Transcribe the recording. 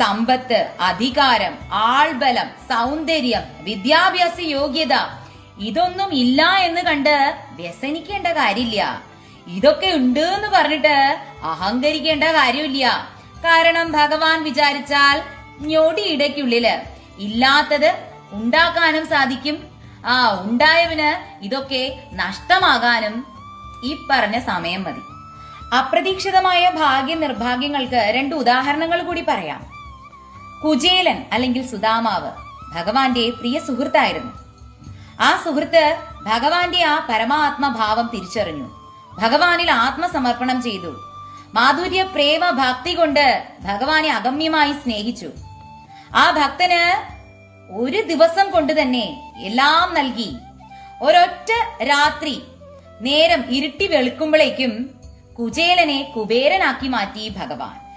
സമ്പത്ത് അധികാരം ആൾബലം സൗന്ദര്യം വിദ്യാഭ്യാസ യോഗ്യത ഇതൊന്നും ഇല്ല എന്ന് കണ്ട് വ്യസനിക്കേണ്ട കാര്യമില്ല. ഇതൊക്കെ ഉണ്ട് എന്ന് പറഞ്ഞിട്ട് അഹങ്കരിക്കേണ്ട കാര്യമില്ല. കാരണം ഭഗവാൻ വിചാരിച്ചാൽ ഞൊടിയിടയ്ക്കുള്ളിൽ ഇല്ലാത്തത് ഉണ്ടാക്കാനും സാധിക്കും. ആ ഉണ്ടായവന് ഇതൊക്കെ നഷ്ടമാകാനും ഈ പറഞ്ഞ സമയം മതി. അപ്രതീക്ഷിതമായ ഭാഗ്യ നിർഭാഗ്യങ്ങൾക്ക് രണ്ട് ഉദാഹരണങ്ങൾ കൂടി പറയാം. കുചേലൻ അല്ലെങ്കിൽ സുദാമാവ് ഭഗവാന്റെ പ്രിയ സുഹൃത്തായിരുന്നു. ആ സുഹൃത്ത് ഭഗവാന്റെ ആ പരമാത്മഭാവം തിരിച്ചറിഞ്ഞു. ഭഗവാനിൽ ആത്മസമർപ്പണം ചെയ്തു. മാധുര്യ പ്രേമ ഭക്തി കൊണ്ട് ഭഗവാനെ അഗമ്യമായി സ്നേഹിച്ചു. ആ ഭക്തന് ഒരു ദിവസം കൊണ്ട് തന്നെ എല്ലാം നൽകി. ഒരൊറ്റ രാത്രി നേരം ഇരുട്ടി വെളുക്കുമ്പോഴേക്കും കുചേലനെ കുബേരനാക്കി മാറ്റി ഭഗവാൻ.